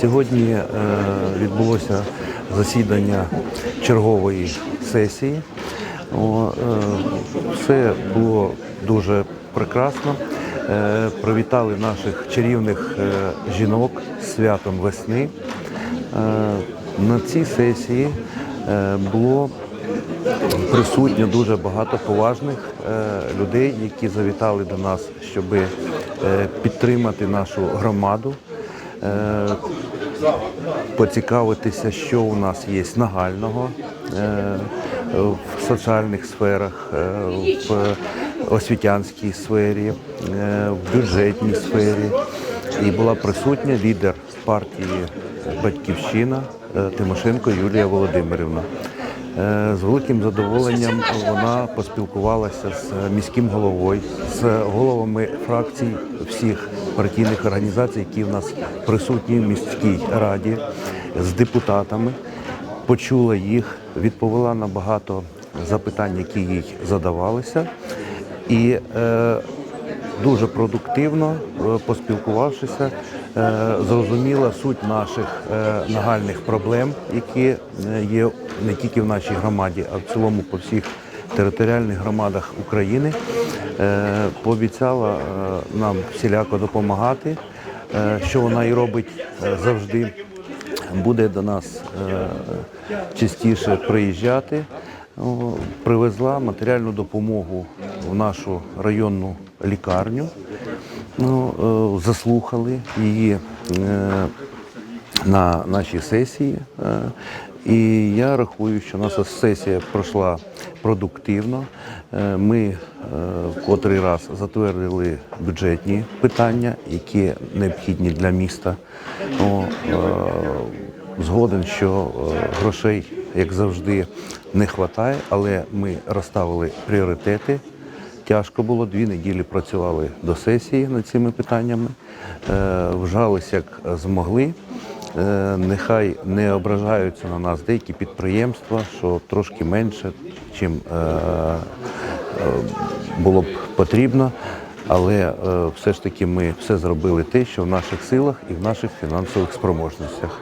Сьогодні е, відбулося засідання чергової сесії. Е, Все було дуже прекрасно. Е, Привітали наших чарівних жінок святом весни. На цій сесії було присутньо дуже багато поважних людей, які завітали до нас, щоб підтримати нашу громаду, поцікавитися, що у нас є нагального е, в соціальних сферах, е, в освітянській сфері, е, в бюджетній сфері. І була присутня лідер партії Батьківщина е, Тимошенко Юлія Володимирівна. Е, З великим задоволенням вона поспілкувалася з міським головою, з головами фракцій всіх партійних організацій, які в нас присутні в міській раді, з депутатами. Почула їх, відповіла на багато запитань, які їй задавалися. І е, дуже продуктивно, е, поспілкувавшися, зрозуміла суть наших е, нагальних проблем, які е, є не тільки в нашій громаді, а в цілому по всіх територіальних громадах України. Е, Пообіцяла е, нам всіляко допомагати, е, що вона і робить е, завжди. Буде до нас е, частіше приїжджати. Привезла матеріальну допомогу в нашу районну лікарню. Ну, е, заслухали її е, на нашій сесії. Е, І я рахую, що наша сесія пройшла продуктивно. Ми в котрий раз затвердили бюджетні питання, які необхідні для міста. Е, Згоден, що грошей, як завжди, не вистачає, але ми розставили пріоритети. Тяжко було, дві неділі працювали до сесії над цими питаннями, е, вжались як змогли. Е, Нехай не ображаються на нас деякі підприємства, що трошки менше, чим е, було б потрібно. Але все ж таки ми все зробили те, що в наших силах і в наших фінансових спроможностях.